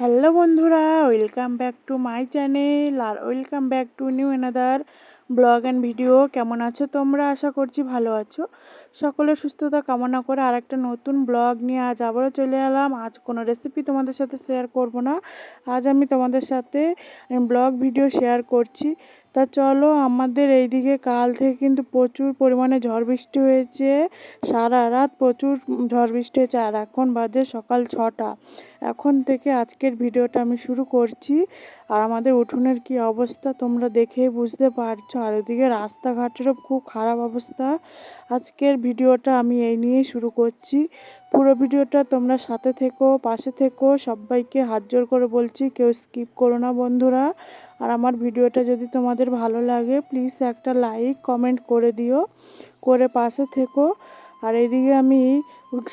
Hello বন্ধুরা, welcome back to my channel R welcome back to new another blog and video. কেমন আছো তোমরা? আশা করছি ভালো আছো। সকলের সুস্থতা কামনা করে আর একটা নতুন ব্লগ নিয়ে আজ আবারও চলে এলাম। আজ কোনো রেসিপি তোমাদের সাথে শেয়ার করব না। আজ আমি তোমাদের সাথে ব্লগ ভিডিও শেয়ার করছি। তা চলো আমাদের এইদিকে, কাল থেকে কিন্তু প্রচুর পরিমাণে ঝড় বৃষ্টি হয়েছে, সারা রাত প্রচুর ঝড় বৃষ্টি হয়েছে, আর এখন বাজে সকাল ছটা। এখন থেকে আজকের ভিডিওটা আমি শুরু করছি। আর আমাদের উঠোনের কি অবস্থা তোমরা দেখেই বুঝতে পারছ, আর ওদিকে রাস্তাঘাটেরও খুব খারাপ অবস্থা। আজকের ভিডিওটা আমি এই নিয়ে শুরু করছি। পুরো ভিডিওটা তোমরা সাথে থেকো, পাশে থেকো, সবাইকে হাত জোর করে বলছি, কেউ স্কিপ করো না বন্ধুরা। আর আমার ভিডিওটা যদি তোমাদের ভালো লাগে প্লিজ একটা লাইক কমেন্ট করে দিও, করে পাশে থেকো। আর এইদিকে আমি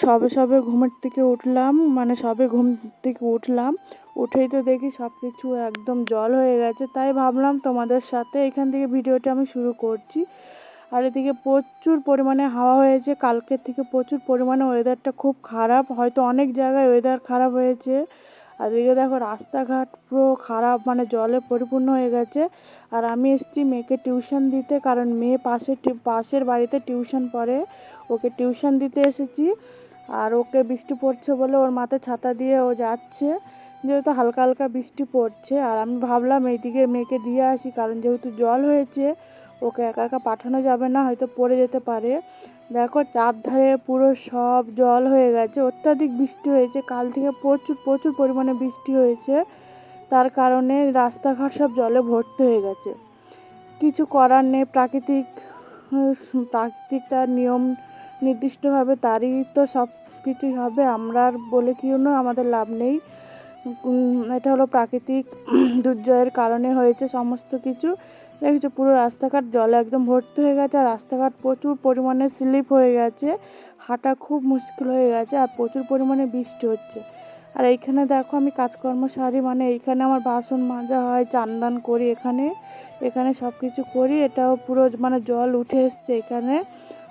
সবে সবে ঘুমের থেকে উঠলাম মানে সবে ঘুম থেকে উঠলাম, উঠেই তো দেখি সব কিছু একদম জল হয়ে গেছে। তাই ভাবলাম তোমাদের সাথে এখান থেকে ভিডিওটা আমি শুরু করছি। আর এদিকে প্রচুর পরিমাণে হাওয়া হয়েছে, কালকের থেকে প্রচুর পরিমাণে ওয়েদারটা খুব খারাপ, হয়তো অনেক জায়গায় ওয়েদার খারাপ হয়েছে। আর এদিকে দেখো রাস্তাঘাট পুরো খারাপ মানে জলে পরিপূর্ণ হয়ে গেছে। আর আমি এসেছি মেয়েকে টিউশন দিতে, কারণ মেয়ে পাশে পাশের বাড়িতে টিউশন পড়ে। ওকে টিউশন দিতে এসেছি, আর ওকে বৃষ্টি পড়ছে বলে ওর মাথায় ছাতা দিয়ে ও যাচ্ছে। যেহেতু হালকা হালকা বৃষ্টি পড়ছে, আর আমি ভাবলাম এইদিকে মেয়েকে দিয়ে আসি, কারণ যেহেতু জল হয়েছে ওকে একা একা পাঠানো যাবে না, হয়তো পড়ে যেতে পারে। দেখো, চারধারে পুরো সব জল হয়ে গেছে। অত্যাধিক বৃষ্টি হয়েছে। কাল থেকে প্রচুর প্রচুর পরিমাণে বৃষ্টি হয়েছে। তার কারণে রাস্তাঘাট সব জলে ভর্তি হয়ে গেছে। কিছু করার নেই। প্রাকৃতিক প্রাকৃতিক তার নিয়ম নির্দিষ্টভাবে তারই তো সব কিছুই হবে। আমরা আর বলে কেউ না আমাদের লাভ নেই। এটা হলো প্রাকৃতিক দুর্জয়ের কারণে হয়েছে সমস্ত কিছু। দেখেছ, পুরো রাস্তাঘাট জলে একদম ভর্তি হয়ে গেছে, আর রাস্তাঘাট প্রচুর পরিমাণে স্লিপ হয়ে গেছে, হাঁটা খুব মুশকিল হয়ে গেছে, আর প্রচুর পরিমাণে বৃষ্টি হচ্ছে। আর এইখানে দেখো, আমি কাজকর্ম সারি মানে এইখানে আমার বাসন মাজা হয় চান করি এখানে এখানে সব কিছু করি, এটাও পুরো মানে জল উঠে এসছে এখানে,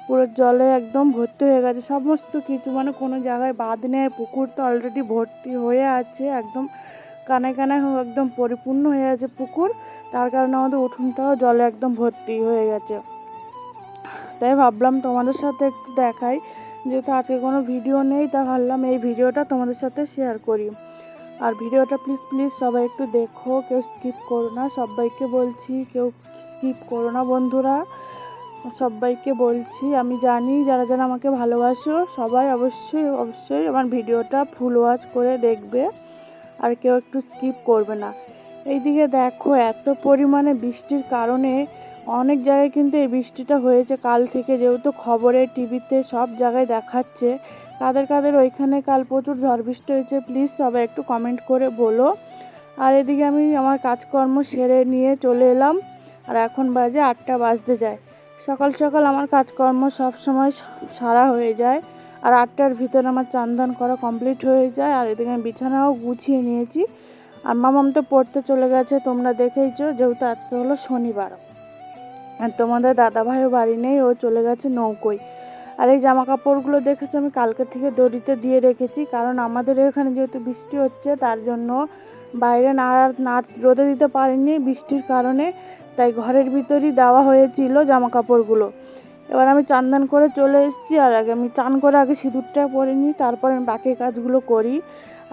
পুরো জলে একদম ভর্তি হয়ে গেছে, সমস্ত কিছু মানে কোনো জায়গায় বাদ নেই, পুকুর তো অলরেডি ভর্তি হয়ে আছে, একদম কানায় কানায় একদম পরিপূর্ণ হয়ে আছে পুকুর। তার কারণে আমাদের উঠোনটাও জলে একদম ভর্তি হয়ে গেছে। তাই ভাবলাম তোমাদের সাথে একটু দেখাই। যেহেতু আজকে কোনো ভিডিও নেই, তা ভাবলাম এই ভিডিওটা তোমাদের সাথে শেয়ার করি। আর ভিডিওটা প্লিজ প্লিজ সবাই একটু দেখো, কেউ স্কিপ করো না। সবাইকে বলছি, কেউ স্কিপ করো না বন্ধুরা। সবাইকে বলছি, আমি জানি যারা যারা আমাকে ভালোবাসো, সবাই অবশ্যই অবশ্যই আমার ভিডিওটা ফুল ওয়াচ করে দেখবে। আর কেউ একটু স্কিপ করবে না। এইদিকে দেখো, এত পরিমাণে বৃষ্টির কারণে অনেক জায়গায় কিন্তু এই বৃষ্টিটা হয়েছে। কাল থেকে যেহেতু খবরে টিভিতে সব জায়গায় দেখাচ্ছে, কাদের কাদের ওইখানে কাল প্রচুর ঝড় বৃষ্টি হয়েছে প্লিজ সবাই একটু কমেন্ট করে বলো। আর এদিকে আমি আমার কাজকর্ম সেরে নিয়ে চলে এলাম, আর এখন বাজে আটটা বাজতে যায়। সকাল সকাল আমার কাজকর্ম সব সময় সারা হয়ে যায়। আর আটটার ভিতরে আমার চান্দান করা কমপ্লিট হয়ে যায়, আর এদিকে আমি বিছানাও গুছিয়ে নিয়েছি। আর মামাম তো পড়তে চলে গেছে, তোমরা দেখেইছো, যেহেতু আজকে হলো শনিবার। আর তোমাদের দাদাভাইও বাড়ি নেই, ও চলে গেছে নৌকোয়। আর এই জামা কাপড়গুলো দেখেছ, আমি কালকে থেকে দড়িতে দিয়ে রেখেছি, কারণ আমাদের এখানে যেহেতু বৃষ্টি হচ্ছে, তার জন্য বাইরে না না রোদে দিতে পারিনি বৃষ্টির কারণে, তাই ঘরের ভিতরই দেওয়া হয়েছিল জামা কাপড়গুলো। এবার আমি চান করে চলে এসেছি, আর আগে আমি চান করে আগে সিঁদুরটা পরে নিই, তারপর আমি বাকি কাজগুলো করি।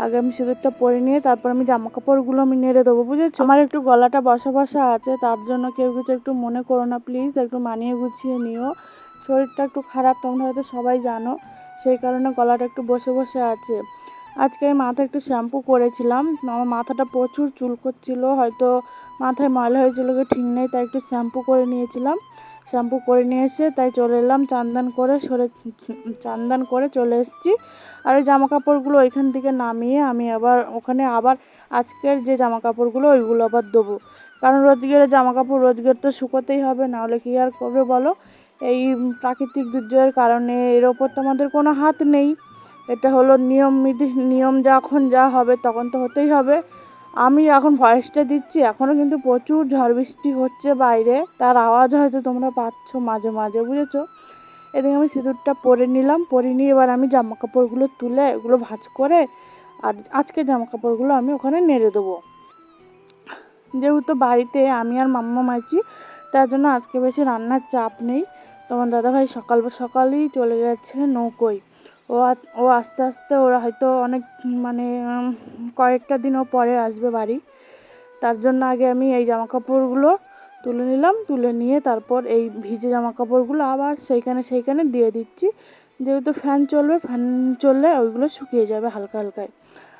আগে আমি সিঁদুরটা পরে নিয়ে তারপর আমি জামা কাপড়গুলো আমি নেড়ে দেবো, বুঝেছ? আমার একটু গলাটা বসা বসা আছে, তার জন্য কেউ কিছু একটু মনে করো না প্লিজ একটু মানিয়ে গুছিয়ে নিও। শরীরটা একটু খারাপ তোমরা হয়তো সবাই জানো, সেই কারণে গলাটা একটু বসে বসে আছে। আজকে আমি মাথায় একটু শ্যাম্পু করেছিলাম, আমার মাথাটা প্রচুর চুল করছিল হয়তো মাথায় ময়লা হয়েছিল কি ঠিক নেই, তাই একটু শ্যাম্পু করে নিয়েছিলাম। শ্যাম্পু করে নিয়ে এসে তাই চলে এলাম, চান্দান করে সরে, চান্দান করে চলে এসেছি। আর ওই জামা কাপড়গুলো ওইখান থেকে নামিয়ে আমি আবার ওখানে আবার আজকের যে জামা কাপড়গুলো ওইগুলো আবার দেবো। কারণ রোজগের জামা কাপড় রোজগের তো শুকোতেই হবে, নাহলে কী আর করবে বলো? এই প্রাকৃতিক দুর্যোগের কারণে এর ওপর তো আমাদের কোনো হাত নেই। এটা হলো নিয়ম নিয়ম যখন যা হবে তখন তো হতেই হবে। আমি এখন ভয়েসটা দিচ্ছি এখনও কিন্তু প্রচুর ঝড় বৃষ্টি হচ্ছে বাইরে। তার আওয়াজ হয়তো তোমরা পাচ্ছ মাঝে মাঝে, বুঝেছ? এদিকে আমি সিঁদুরটা পরে নিলাম, পরে নিয়ে এবার আমি জামা কাপড়গুলো তুলে এগুলো ভাজ করে আর আজকে জামা কাপড়গুলো আমি ওখানে নেড়ে দেবো। যেহেতু বাড়িতে আমি আর মাম্মা মাইছি তার জন্য আজকে বেশি রান্নার চাপ নেই। তোমার দাদাভাই সকাল সকালেই চলে গেছে নৌকোয়। ও ও আস্তে আস্তে ওরা হয়তো অনেক মানে কয়েকটা দিনও পরে আসবে বাড়ি। তার জন্য আগে আমি এই জামা কাপড়গুলো তুলে নিলাম, তুলে নিয়ে তারপর এই ভিজে জামা কাপড়গুলো আবার সেইখানে সেইখানে দিয়ে দিচ্ছি। যেহেতু ফ্যান চলবে, ফ্যান চললে ওইগুলো শুকিয়ে যাবে হালকা হালকায়।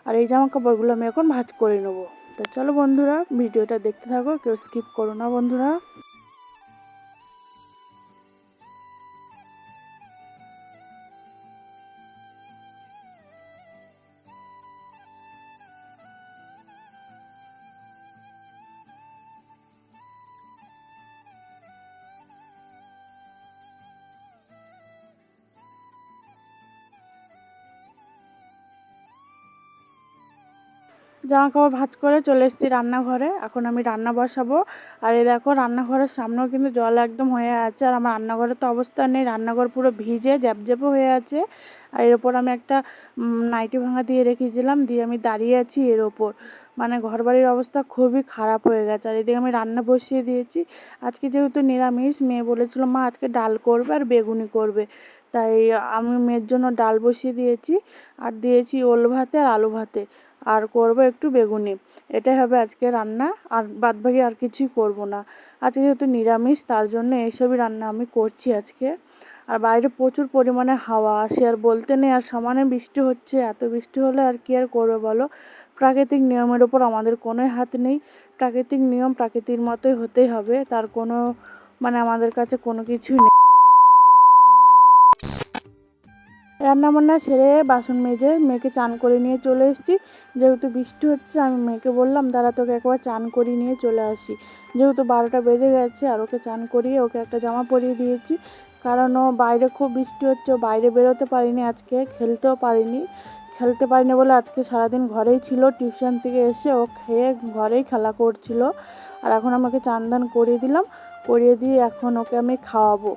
আর এই জামা কাপড়গুলো আমি এখন ভাজ করে নেব। তো চলো বন্ধুরা, ভিডিওটা দেখতে থাকো, কেউ স্কিপ করো না বন্ধুরা। জামা কাপড় ভাঁজ করে চলে এসেছি রান্নাঘরে। এখন আমি রান্না বসাবো। আর এই দেখো, রান্নাঘরের সামনেও কিন্তু জল একদম হয়ে আছে। আর আমার রান্নাঘরের তো অবস্থা নেই। রান্নাঘর পুরো ভিজে, জ্যাপজ্যাপও হয়ে আছে। আর এর ওপর আমি একটা নাইটি ভাঙা দিয়ে রেখেছিলাম। দিয়ে আমি দাঁড়িয়ে আছি এর ওপর। মানে ঘর বাড়ির অবস্থা খুবই খারাপ হয়ে গেছে। আর এদিকে আমি রান্না বসিয়ে দিয়েছি। আজকে যেহেতু নিরামিষ, মেয়ে বলেছিল, মা, আজকে ডাল করবে আর বেগুনি করবে। তাই আমি মেয়ের জন্য ডাল বসিয়ে দিয়েছি। আর দিয়েছি ওল ভাতে আর আলু ভাতে। আর করব একটু বেগুনি। এটাই হবে আজকে রান্না, আর বাদবাকি আর কিছুই করব না। আজকে যেহেতু নিরামিষ, তার জন্য এইসবই রান্না আমি করছি আজকে। আর বাইরে প্রচুর পরিমাণে হাওয়া আসে, আর বলতে নেই, আর সমানে বৃষ্টি হচ্ছে, এত বৃষ্টি হলে আর কি আর করবে বলো? প্রাকৃতিক নিয়মের ওপর আমাদের কোনোই হাত নেই। প্রাকৃতিক নিয়ম প্রাকৃতির মতোই হতেই হবে, তার কোনো মানে আমাদের কাছে কোনো কিছুই নেই। রান্না বান্না সেরে বাসন মেজে মেয়েকে চান করে নিয়ে চলে এসেছি। যেহেতু বৃষ্টি হচ্ছে, আমি মেয়েকে বললাম, দাঁড়া, তোকে একবার চান করিয়ে নিয়ে চলে আসি। যেহেতু বারোটা বেজে গেছে, আর ওকে চান করিয়ে ওকে একটা জামা পরিয়ে দিয়েছি। কারণ ও বাইরে খুব বৃষ্টি হচ্ছে, ও বাইরে বেরোতে পারিনি আজকে, খেলতেও পারিনি। খেলতে পারিনি বলে আজকে সারাদিন ঘরেই ছিল, টিউশন থেকে এসে ও খেয়ে ঘরেই খেলা করছিল। আর এখন আমাকে চান দান করিয়ে দিলাম, করিয়ে দিয়ে এখন ওকে আমি খাওয়াবো।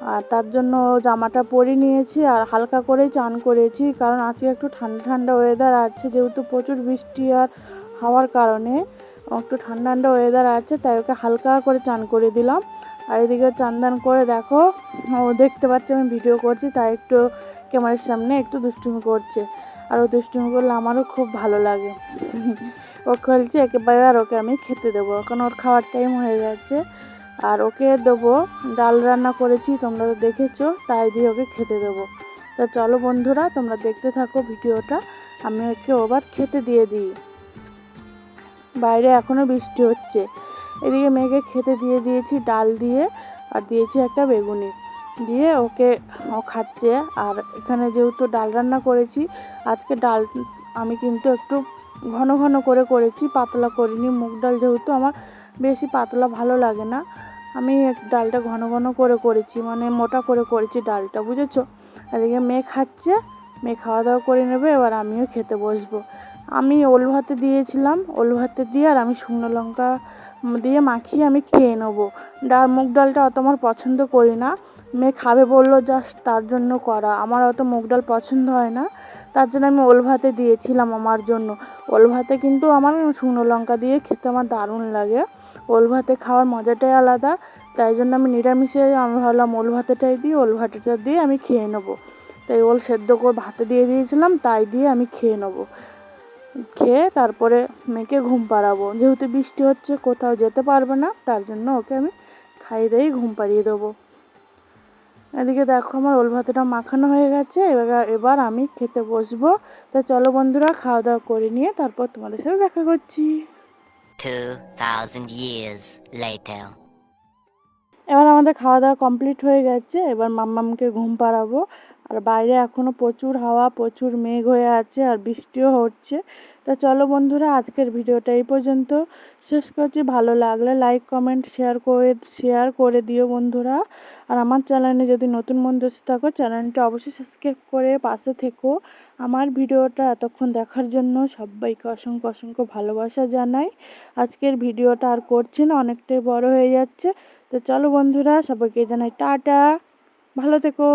আর তার জন্য জামাটা পরে নিয়েছি আর হালকা করেই চান করেছি, কারণ আজকে একটু ঠান্ডা ঠান্ডা ওয়েদার আছে, যেহেতু প্রচুর বৃষ্টি আর হওয়ার কারণে একটু ঠান্ডা ঠান্ডা ওয়েদার আছে, তাই ওকে হালকা করে চান করে দিলাম। আর এদিকে চান করে দেখো, ও দেখতে পাচ্ছে আমি ভিডিও করছি, তাই একটু ক্যামেরার সামনে একটু দুষ্টুমি করছে। আর ও দুষ্টুমি করলে আমারও খুব ভালো লাগে। ও খেলছে, একেবারে আর ওকে আমি খেতে দেবো এখন ওর খাওয়ার টাইম হয়ে গেছে। আর ওকে দেবো, ডাল রান্না করেছি, তোমরা তো দেখেছ, তাই দিয়ে ওকে খেতে দেবো। তো চলো বন্ধুরা, তোমরা দেখতে থাকো ভিডিওটা, আমি ওকে ওবার খেতে দিয়ে দিই। বাইরে এখনও বৃষ্টি হচ্ছে। এদিকে মেয়েকে খেতে দিয়ে দিয়েছি ডাল দিয়ে, আর দিয়েছি একটা বেগুনি। দিয়ে ওকে ও খাচ্ছে, আর এখানে যেহেতু ডাল রান্না করেছি, আজকে ডাল আমি কিন্তু একটু ঘন ঘন করে করেছি, পাতলা করিনি। মুগ ডাল যেহেতু আমার বেশি পাতলা ভালো লাগে না আমি ডালটা ঘন ঘন করে করেছি মানে মোটা করে করেছি ডালটা, বুঝেছ? এদিকে মেয়ে খাচ্ছে, মেয়ে খাওয়া দাওয়া করে নেবে, এবার আমিও খেতে বসবো। আমি ওল ভাতে দিয়েছিলাম, ওল ভাতে দিয়ে আর আমি শুকনো লঙ্কা দিয়ে মাখিয়ে আমি খেয়ে নেব। ডাল, মুগ ডালটা অত আমার পছন্দ করি না। মেয়ে খাবে বলল জাস্ট তার জন্য করা। আমার অত মুগ ডাল পছন্দ হয় না, তার জন্য আমি ওল ভাতে দিয়েছিলাম আমার জন্য। ওল ভাতে কিন্তু আমার শুকনো লঙ্কা দিয়ে খেতে আমার দারুণ লাগে। ওল ভাতে খাওয়ার মজাটাই আলাদা, তাই জন্য আমি নিরামিষে আমি ভাবলাম ওল ভাতেটাই দিই, ওল ভাতেটা দিয়ে আমি খেয়ে নেব। তাই ওল সেদ্ধ করে, ভাতে দিয়ে দিয়েছিলাম, তাই দিয়ে আমি খেয়ে নেব। খেয়ে তারপরে মেয়েকে ঘুম পাড়াবো। যেহেতু বৃষ্টি হচ্ছে, কোথাও যেতে পারবে না, তার জন্য ওকে আমি খাইয়ে দিয়েই ঘুম পাড়িয়ে দেবো। এদিকে দেখো আমার ওল ভাতটা মাখানো হয়ে গেছে, এবার এবার আমি খেতে বসবো। তা চলো বন্ধুরা খাওয়া দাওয়া করে নিয়ে তারপর তোমাদের সাথে দেখা করছি। 2,000 years later. এবার আমাদের খাওয়া দাওয়া কমপ্লিট হয়ে গেছে। এবার মাম্মামকে ঘুম পাড়াবো। আর বাইরে এখনও প্রচুর হাওয়া প্রচুর মেঘ হয়ে আছে আর বৃষ্টিও হচ্ছে। তো চলো বন্ধুরা, আজকের ভিডিওটা এই পর্যন্ত। শেষ করছি। ভালো লাগলে লাইক কমেন্ট শেয়ার করে শেয়ার করে দিও বন্ধুরা। আর আমার চ্যানেলে যদি নতুন বন্ধু থাকো চ্যানেলটা অবশ্যই সাবস্ক্রাইব করে পাশে থেকো। আমার ভিডিওটা এতক্ষণ দেখার জন্য সবাইকে অসংখ্য অসংখ্য ভালোবাসা জানাই। আজকের ভিডিওটা আর করছি না, অনেকটাই বড় হয়ে যাচ্ছে। তো চলো বন্ধুরা, সবাইকে জানাই টাটা। ভালো থেকো।